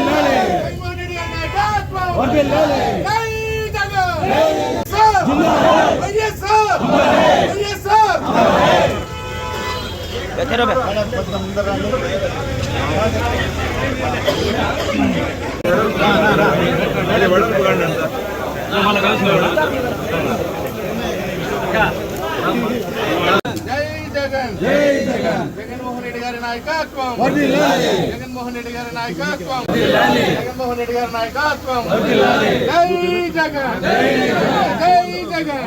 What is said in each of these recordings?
మన కలిసి రెడ్డి గారి నాయకత్వం జై జగన్ సార్ వైఎస్ఆర్ వైఎస్ఆర్ జై జగన్ జై జగన్ జగన్మోహన్ రెడ్డి గారి నాయకత్వం. జగన్మోహన్ రెడ్డి గారి నాయకత్వం. జగన్మోహన్ రెడ్డి గారి నాయకత్వం. జై జగన్. జై జగన్.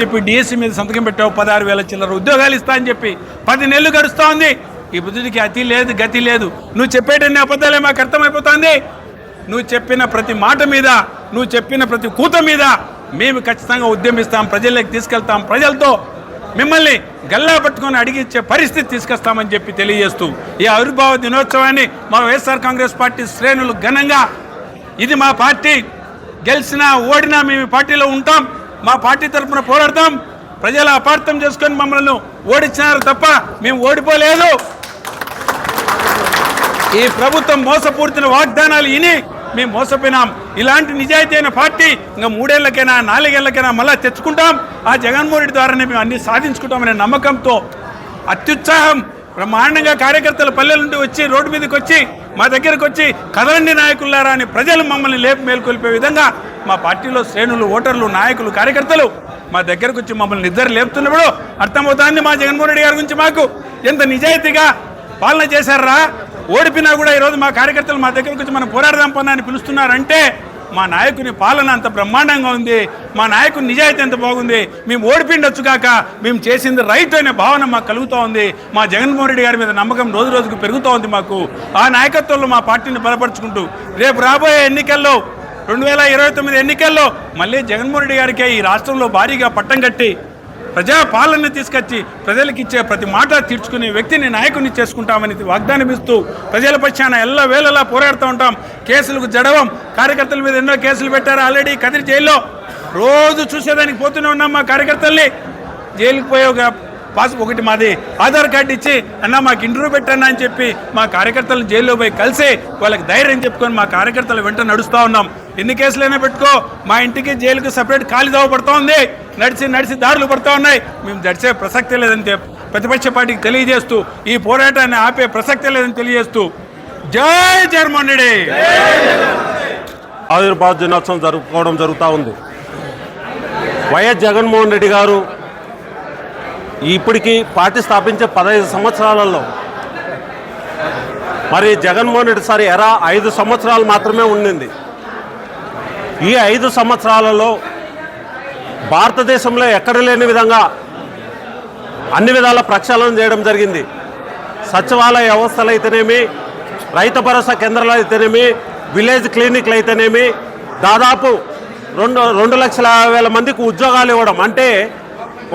చెప్పి డిఎస్సీ మీద సంతకం పెట్టావు పదహారు వేల చిల్లర ఉద్యోగాలు ఇస్తా అని చెప్పి. పది నెలలు గడుస్తా ఉంది ఈ బుద్ధుడికి అతి లేదు గతి లేదు. నువ్వు చెప్పేటన్ని అబద్ధాలే మాకు అర్థమైపోతుంది. నువ్వు చెప్పిన ప్రతి మాట మీద నువ్వు చెప్పిన ప్రతి కూత మీద మేము ఖచ్చితంగా ఉద్యమిస్తాం ప్రజల్లోకి తీసుకెళ్తాం. ప్రజలతో మిమ్మల్ని గల్లా పట్టుకొని అడిగించే పరిస్థితి తీసుకొస్తామని చెప్పి తెలియజేస్తూ ఈ ఆవిర్భావ దినోత్సవాన్ని మా వైఎస్ఆర్ కాంగ్రెస్ పార్టీ శ్రేణులు ఘనంగా ఇది మా పార్టీ. గెలిచినా ఓడినా మేము పార్టీలో ఉంటాం. మా పార్టీ తరఫున పోరాడతాం. ప్రజలు అపార్థం చేసుకొని మమ్మల్ని ఓడించినారు తప్ప మేము ఓడిపోలేదు. ఈ ప్రభుత్వం మోసపూరిత వాగ్దానాలు ఇని మేము మోసపోయినాం. ఇలాంటి నిజాయితీ అయిన పార్టీ ఇంకా మూడేళ్ళకైనా నాలుగేళ్ళకైనా మళ్ళా తెచ్చుకుంటాం. ఆ జగన్మోహన్ రెడ్డి ద్వారానే మేము అన్ని సాధించుకుంటామనే నమ్మకంతో అత్యుత్సాహం బ్రహ్మాండంగా కార్యకర్తలు పల్లెల నుండి వచ్చి రోడ్డు మీదకి వచ్చి మా దగ్గరకు వచ్చి కదలండి నాయకులారా అని ప్రజలు మమ్మల్ని లేపు మేల్కొల్పే విధంగా మా పార్టీలో శ్రేణులు ఓటర్లు నాయకులు కార్యకర్తలు మా దగ్గరకు వచ్చి మమ్మల్ని నిద్ర లేపుతున్నప్పుడు అర్థమవుతోంది మా జగన్మోహన్ రెడ్డి గారి గురించి మాకు. ఎంత నిజాయితీగా పాలన చేశారా? ఓడిపినా కూడా ఈరోజు మా కార్యకర్తలు మా దగ్గరకు వచ్చి మనం పోరాడదాం పన్నా అని పిలుస్తున్నారంటే మా నాయకుని పాలన అంత బ్రహ్మాండంగా ఉంది. మా నాయకుని నిజాయితీ ఎంత బాగుంది. మేము ఓడిపిండొచ్చు కాక మేము చేసింది రైట్ అనే భావన మాకు కలుగుతూ ఉంది. మా జగన్మోహన్ రెడ్డి గారి మీద నమ్మకం రోజు రోజుకు పెరుగుతూ ఉంది మాకు. ఆ నాయకత్వంలో మా పార్టీని బలపరుచుకుంటూ రేపు రాబోయే ఎన్నికల్లో రెండు వేల ఇరవై తొమ్మిది ఎన్నికల్లో మళ్ళీ జగన్మోహన్ రెడ్డి గారికి ఈ రాష్ట్రంలో భారీగా పట్టం కట్టి ప్రజా తీసుకొచ్చి ప్రజలకు ఇచ్చే ప్రతి మాట తీర్చుకునే వ్యక్తిని నాయకుని చేసుకుంటామని వాగ్దానం ఇస్తూ ప్రజల పక్షాన ఎల్ల వేళలా పోరాడుతూ ఉంటాం. కేసులకు జడవం. కార్యకర్తల మీద ఎన్నో కేసులు పెట్టారు ఆల్రెడీ కదిరి జైల్లో. రోజు చూసేదానికి పోతూనే ఉన్నాం మా కార్యకర్తల్ని. జైలుకి పోయే పాస్ ఒకటి మాది. ఆధార్ కార్డు ఇచ్చి అన్న మాకు ఇంటర్వ్యూ పెట్టన్నా అని చెప్పి మా కార్యకర్తలు జైల్లో పోయి కలిసి వాళ్ళకి ధైర్యం చెప్పుకొని మా కార్యకర్తల వెంట నడుస్తూ ఉన్నాం. ఎన్ని కేసులైనా పెట్టుకో మా ఇంటికి జైలుకి సపరేట్ ఖాళీ దోవ పడుతూ ఉంది. నడిచి నడిచి దారులు పడుతూ ఉన్నాయి. మేము నడిచే ప్రసక్తి లేదని ప్రతిపక్ష పార్టీకి తెలియజేస్తూ ఈ పోరాటాన్ని ఆపే ప్రసక్తి లేదని తెలియజేస్తూ జై జగన్మోహన్ రెడ్డి! ఆవిర్భావ దినోత్సవం జరుపుకోవడం జరుగుతూ ఉంది. వైఎస్ జగన్మోహన్ రెడ్డి గారు ఇప్పటికీ పార్టీ స్థాపించే పదహైదు సంవత్సరాలలో మరి జగన్మోహన్ రెడ్డి సార్ ఎరా ఐదు సంవత్సరాలు మాత్రమే ఉండింది. ఈ ఐదు సంవత్సరాలలో భారతదేశంలో ఎక్కడ లేని విధంగా అన్ని విధాల ప్రక్షాళన చేయడం జరిగింది. సచివాలయ వ్యవస్థలు అయితేనేమి రైతు భరోసా కేంద్రాలు అయితేనేమి విలేజ్ క్లినిక్లు అయితేనేమి దాదాపు రెండు రెండు లక్షల యాభై వేల మందికి ఉద్యోగాలు ఇవ్వడం. అంటే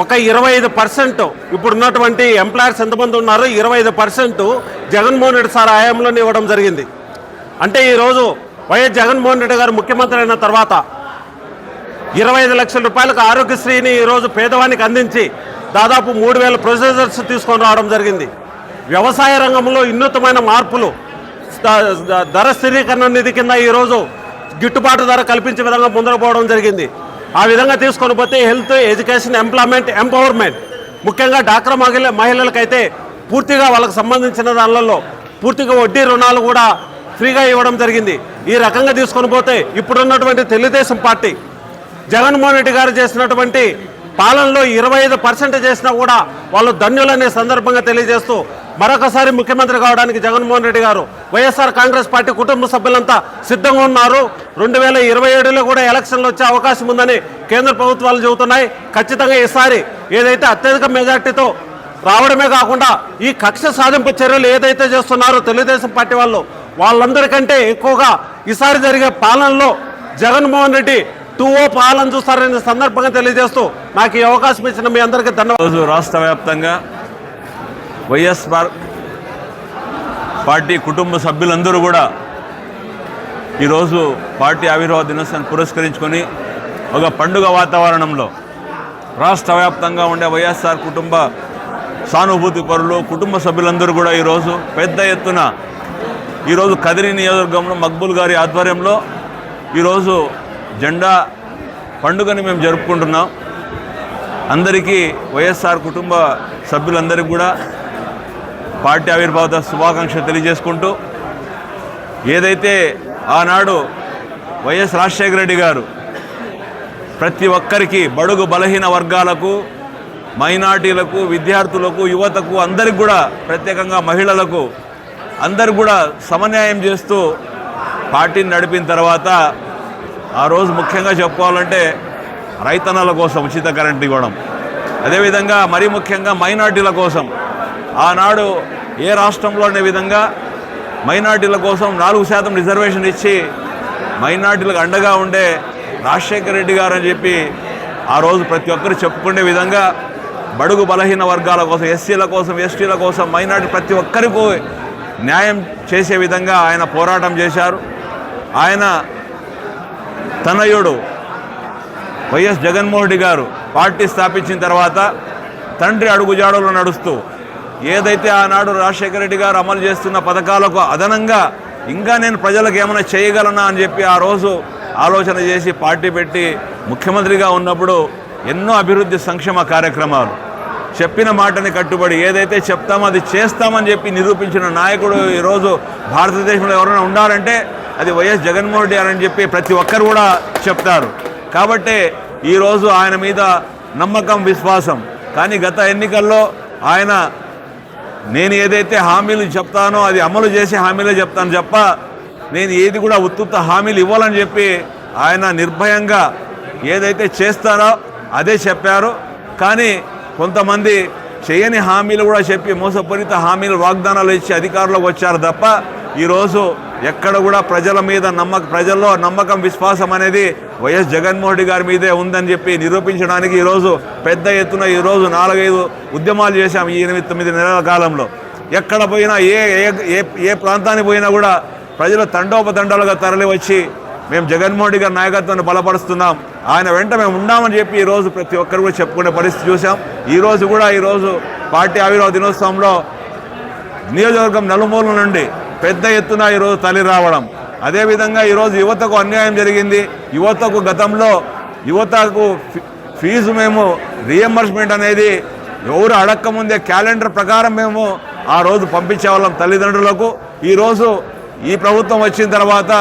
ఒక ఇరవై ఐదు పర్సెంట్ ఇప్పుడు ఉన్నటువంటి ఎంప్లాయర్స్ ఎంతమంది ఉన్నారో ఇరవై ఐదు పర్సెంట్ జగన్మోహన్ రెడ్డి సార్ హయాంలోనే ఇవ్వడం జరిగింది. అంటే ఈరోజు వైఎస్ జగన్మోహన్ రెడ్డి గారు ముఖ్యమంత్రి అయిన తర్వాత ఇరవై ఐదు లక్షల రూపాయలకు ఆరోగ్యశ్రీని ఈరోజు పేదవానికి అందించి దాదాపు మూడు వేల ప్రొసీజర్స్ తీసుకొని రావడం జరిగింది. వ్యవసాయ రంగంలో వినూతమైన మార్పులు ధర స్థిరీకరణ నిధి కింద ఈరోజు గిట్టుబాటు ధర కల్పించే విధంగా ముందరకు పోవడం జరిగింది. ఆ విధంగా తీసుకొని పోతే హెల్త్ ఎడ్యుకేషన్ ఎంప్లాయ్మెంట్ ఎంపవర్మెంట్ ముఖ్యంగా డాక్రా మహిళ మహిళలకైతే పూర్తిగా వాళ్ళకి సంబంధించిన దానిలలో పూర్తిగా వడ్డీ రుణాలు కూడా ఫ్రీగా ఇవ్వడం జరిగింది. ఈ రకంగా తీసుకొని పోతే ఇప్పుడున్నటువంటి తెలుగుదేశం పార్టీ జగన్మోహన్ రెడ్డి గారు చేసినటువంటి పాలనలో ఇరవై ఐదు పర్సెంట్ చేసినా కూడా వాళ్ళు ధన్యులనే సందర్భంగా తెలియజేస్తూ మరొకసారి ముఖ్యమంత్రి కావడానికి జగన్మోహన్ రెడ్డి గారు వైఎస్ఆర్ కాంగ్రెస్ పార్టీ కుటుంబ సభ్యులంతా సిద్ధంగా ఉన్నారు. రెండు వేల ఇరవై ఏడులో కూడా ఎలక్షన్లు వచ్చే అవకాశం ఉందని కేంద్ర ప్రభుత్వాలు చెబుతున్నాయి. ఖచ్చితంగా ఈసారి ఏదైతే అత్యధిక మెజార్టీతో రావడమే కాకుండా ఈ కక్ష సాధింపు చర్యలు ఏదైతే చేస్తున్నారో తెలుగుదేశం పార్టీ వాళ్ళు వాళ్ళందరికంటే ఎక్కువగా ఈసారి జరిగే పాలనలో జగన్మోహన్ రెడ్డి టూ ఓ పాలన చూస్తారనే సందర్భంగా తెలియజేస్తూ నాకు ఈ అవకాశం ఇచ్చిన మీ అందరికీ ధన్యవాదాలు. రోజు రాష్ట్ర వ్యాప్తంగా వైఎస్ఆర్ పార్టీ కుటుంబ సభ్యులందరూ కూడా ఈరోజు పార్టీ ఆవిర్భావ దినోత్సవాన్ని పురస్కరించుకొని ఒక పండుగ వాతావరణంలో రాష్ట్ర వ్యాప్తంగా ఉండే వైఎస్ఆర్ కుటుంబ సానుభూతి పరులు కుటుంబ సభ్యులందరూ కూడా ఈరోజు పెద్ద ఎత్తున ఈరోజు కదిరి నియోజకవర్గంలో మక్బుల్ గారి ఆధ్వర్యంలో ఈరోజు జెండా పండుగని మేము జరుపుకుంటున్నాం. అందరికీ వైఎస్ఆర్ కుటుంబ సభ్యులందరికీ కూడా పార్టీ ఆవిర్భావ శుభాకాంక్షలు తెలియజేసుకుంటూ ఏదైతే ఆనాడు వైఎస్ రాజశేఖర రెడ్డి గారు ప్రతి ఒక్కరికి బడుగు బలహీన వర్గాలకు మైనార్టీలకు విద్యార్థులకు యువతకు అందరికి కూడా ప్రత్యేకంగా మహిళలకు అందరు కూడా సమన్యాయం చేస్తూ పార్టీని నడిపిన తర్వాత ఆ రోజు ముఖ్యంగా చెప్పుకోవాలంటే రైతన్నల కోసం ఉచిత కరెంట్ ఇవ్వడం. అదేవిధంగా మరీ ముఖ్యంగా మైనార్టీల కోసం. ఆనాడు ఏ రాష్ట్రంలోనే విధంగా మైనార్టీల కోసం నాలుగు శాతం రిజర్వేషన్ ఇచ్చి మైనార్టీలకు అండగా ఉండే రాజశేఖర రెడ్డి గారు అని చెప్పి ఆ రోజు ప్రతి ఒక్కరు చెప్పుకునే విధంగా బడుగు బలహీన వర్గాల కోసం ఎస్సీల కోసం ఎస్టీల కోసం మైనార్టీ ప్రతి ఒక్కరికి న్యాయం చేసే విధంగా ఆయన పోరాటం చేశారు. ఆయన తనయుడు వైఎస్ జగన్మోహన్ రెడ్డి గారు పార్టీ స్థాపించిన తర్వాత తండ్రి అడుగుజాడలో నడుస్తూ ఏదైతే ఆనాడు రాజశేఖర రెడ్డి గారు అమలు చేస్తున్న పథకాలకు అదనంగా ఇంకా నేను ప్రజలకు ఏమైనా చేయగలనా అని చెప్పి ఆ రోజు ఆలోచన చేసి పార్టీ పెట్టి ముఖ్యమంత్రిగా ఉన్నప్పుడు ఎన్నో అభివృద్ధి సంక్షేమ కార్యక్రమాలు చెప్పిన మాటని కట్టుబడి ఏదైతే చెప్తామో అది చేస్తామని చెప్పి నిరూపించిన నాయకుడు ఈరోజు భారతదేశంలో ఎవరైనా ఉన్నారంటే అది వైఎస్ జగన్మోహన్ రెడ్డి అని చెప్పి ప్రతి ఒక్కరు కూడా చెప్తారు. కాబట్టి ఈరోజు ఆయన మీద నమ్మకం విశ్వాసం. కానీ గత ఎన్నికల్లో ఆయన నేను ఏదైతే హామీలు చెప్తానో అది అమలు చేసే హామీలే చెప్తాను చెప్ప నేను ఏది కూడా ఉత్తుత్త హామీలు ఇవ్వాలని చెప్పి ఆయన నిర్భయంగా ఏదైతే చేస్తారో అదే చెప్పారు. కానీ కొంతమంది చేయని హామీలు కూడా చెప్పి మోసపూరిత హామీలు వాగ్దానాలు ఇచ్చి అధికారంలోకి వచ్చారు తప్ప ఈరోజు ఎక్కడ కూడా ప్రజల మీద నమ్మక ప్రజల్లో నమ్మకం విశ్వాసం అనేది వైఎస్ జగన్మోహన్ రెడ్డి గారి మీదే ఉందని చెప్పి నిరూపించడానికి ఈరోజు పెద్ద ఎత్తున ఈరోజు నాలుగైదు ఉద్యమాలు చేశాం ఈ ఎనిమిది తొమ్మిది నెలల కాలంలో. ఎక్కడ పోయినా ఏ ఏ- ఏ ఏ ప్రాంతానికి పోయినా కూడా ప్రజలు తండోపతండాలుగా తరలివచ్చి మేము జగన్మోహన్ రెడ్డి గారి నాయకత్వాన్ని బలపరుస్తున్నాం. ఆయన వెంట మేము ఉన్నామని చెప్పి ఈరోజు ప్రతి ఒక్కరు కూడా చెప్పుకునే పరిస్థితి చూసాం ఈరోజు కూడా ఈరోజు పార్టీ ఆవిర్భావ దినోత్సవంలో నియోజకవర్గం నలుమూల నుండి పెద్ద ఎత్తున ఈరోజు తల్లి రావడం. అదేవిధంగా ఈరోజు యువతకు అన్యాయం జరిగింది. యువతకు గతంలో యువతకు ఫీజు మేము రియంబర్స్మెంట్ అనేది ఎవరు అడక్కముందే క్యాలెండర్ ప్రకారం మేము ఆ రోజు పంపించేవాళ్ళం తల్లిదండ్రులకు. ఈరోజు ఈ ప్రభుత్వం వచ్చిన తర్వాత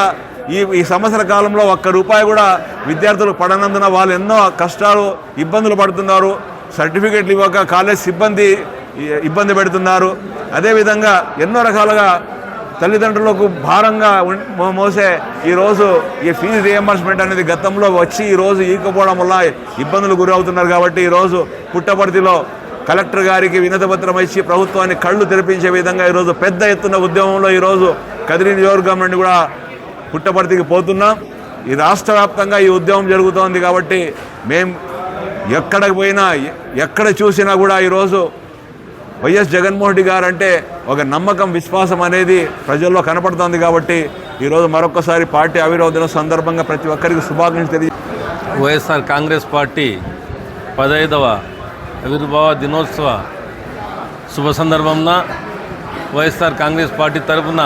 ఈ ఈ సంవత్సర కాలంలో ఒక్క రూపాయి కూడా విద్యార్థులు పడనందున వాళ్ళు ఎన్నో కష్టాలు ఇబ్బందులు పడుతున్నారు. సర్టిఫికెట్లు ఇవ్వక కాలేజ్ సిబ్బంది ఇబ్బంది పెడుతున్నారు. అదేవిధంగా ఎన్నో రకాలుగా తల్లిదండ్రులకు భారంగా మోసే ఈరోజు ఈ ఫీజు రియంబర్స్మెంట్ అనేది గతంలో వచ్చి ఈరోజు ఈకపోవడం వల్ల ఇబ్బందులు గురవుతున్నారు కాబట్టి ఈరోజు పుట్టపర్తిలో కలెక్టర్ గారికి వినతపత్రం ఇచ్చి ప్రభుత్వాన్ని కళ్ళు తెరిపించే విధంగా ఈరోజు పెద్ద ఎత్తున ఉద్యమంలో ఈరోజు కదిరి నియోజకవర్గం నుండి కూడా పుట్టపర్తికి పోతున్నాం. ఈ రాష్ట్ర వ్యాప్తంగా ఈ ఉద్యమం జరుగుతోంది కాబట్టి మేము ఎక్కడికి పోయినా ఎక్కడ చూసినా కూడా ఈరోజు వైఎస్ జగన్మోహన్ రెడ్డి గారు అంటే ఒక నమ్మకం విశ్వాసం అనేది ప్రజల్లో కనపడుతోంది కాబట్టి ఈరోజు మరొకసారి పార్టీ ఆవిర్భావ దినం సందర్భంగా ప్రతి ఒక్కరికి శుభాకాంక్షలు తెలియ వైఎస్ఆర్ కాంగ్రెస్ పార్టీ పదహైదవ ఆవిర్భావ దినోత్సవ శుభ సందర్భంన వైఎస్ఆర్ కాంగ్రెస్ పార్టీ తరఫున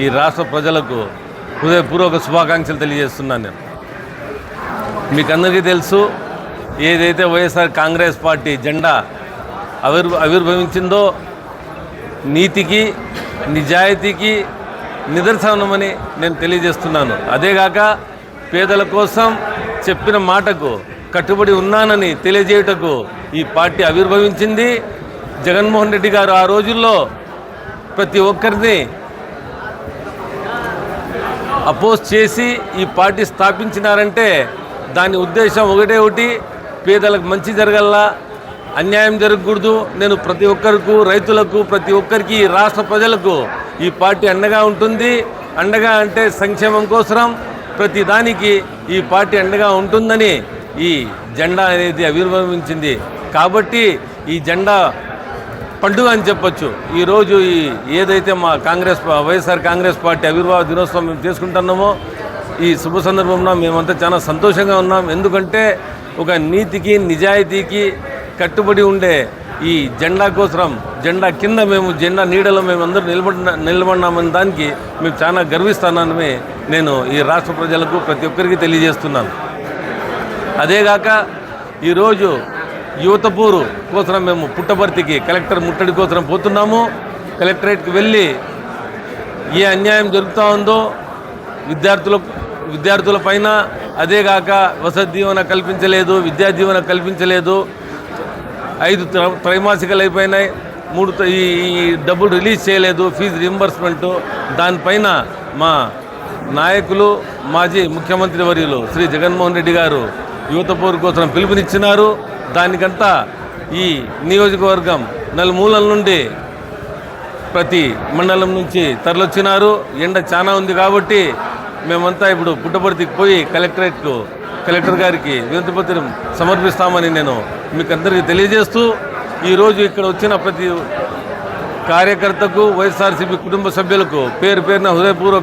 ఈ రాష్ట్ర ప్రజలకు హృదయపూర్వక శుభాకాంక్షలు తెలియజేస్తున్నాను నేను. మీకు అందరికీ తెలుసు ఏదైతే వైఎస్ఆర్ కాంగ్రెస్ పార్టీ జెండా ఆవిర్ ఆవిర్భవించిందో నీతికి నిజాయితీకి నిదర్శనమని నేను తెలియజేస్తున్నాను. అదేగాక పేదల కోసం చెప్పిన మాటకు కట్టుబడి ఉన్నానని తెలియజేయుటకు ఈ పార్టీ ఆవిర్భవించింది. జగన్మోహన్ రెడ్డి గారు ఆ రోజుల్లో ప్రతి ఒక్కరిని అపోజ్ చేసి ఈ పార్టీ స్థాపించినారంటే దాని ఉద్దేశం ఒకటే ఒకటి పేదలకు మంచి జరగల్లా అన్యాయం జరగకూడదు. నేను ప్రతి ఒక్కరికి రైతులకు ప్రతి ఒక్కరికి రాష్ట్ర ప్రజలకు ఈ పార్టీ అండగా ఉంటుంది. అండగా అంటే సంక్షేమం కోసం ప్రతి దానికి ఈ పార్టీ అండగా ఉంటుందని ఈ జెండా అనేది ఆవిర్భవించింది కాబట్టి ఈ జెండా పండుగ అని చెప్పొచ్చు. ఈరోజు ఈ ఏదైతే మా కాంగ్రెస్ వైఎస్ఆర్ కాంగ్రెస్ పార్టీ ఆవిర్భావ దినోత్సవం మేము చేసుకుంటున్నామో ఈ శుభ సందర్భంలో మేమంతా చాలా సంతోషంగా ఉన్నాం. ఎందుకంటే ఒక నీతికి నిజాయితీకి కట్టుబడి ఉండే ఈ జెండా కోసం జెండా కింద మేము జెండా నీడలో మేము అందరూ నిలబడిన నిలబడినామని దానికి మేము చాలా గర్విస్తానని నేను ఈ రాష్ట్ర ప్రజలకు ప్రతి ఒక్కరికి తెలియజేస్తున్నాను. అదేగాక ఈరోజు యువతపూరు కోసం మేము పుట్టభర్తికి కలెక్టర్ ముట్టడి కోసం పోతున్నాము. కలెక్టరేట్కి వెళ్ళి ఏ అన్యాయం జరుగుతూ ఉందో విద్యార్థుల విద్యార్థుల పైన అదేగాక వసతి దీవెన కల్పించలేదు విద్యా దీవెన కల్పించలేదు. ఐదు త్ర- త్రైమాసికాలు అయిపోయినాయి. మూడు ఈ డబ్బులు రిలీజ్ చేయలేదు ఫీజు రింబర్స్మెంటు దానిపైన మా నాయకులు మాజీ ముఖ్యమంత్రి వర్యులు శ్రీ జగన్మోహన్ రెడ్డి గారు యువత పోరు కోసం పిలుపునిచ్చినారు. దానికంతా ఈ నియోజకవర్గం నలుమూలల నుండి ప్రతి మండలం నుంచి తరలొచ్చినారు. ఎండ చాలా ఉంది కాబట్టి మేమంతా ఇప్పుడు పుట్టపర్తికి పోయి కలెక్టరేట్కు కలెక్టర్ గారికి వినతిపత్రం సమర్పిస్తామని నేను మీకు అందరికీ తెలియజేస్తూ ఈరోజు ఇక్కడ వచ్చిన ప్రతి కార్యకర్తకు వైఎస్ఆర్సీపీ కుటుంబ సభ్యులకు పేరు పేరున హృదయపూర్వక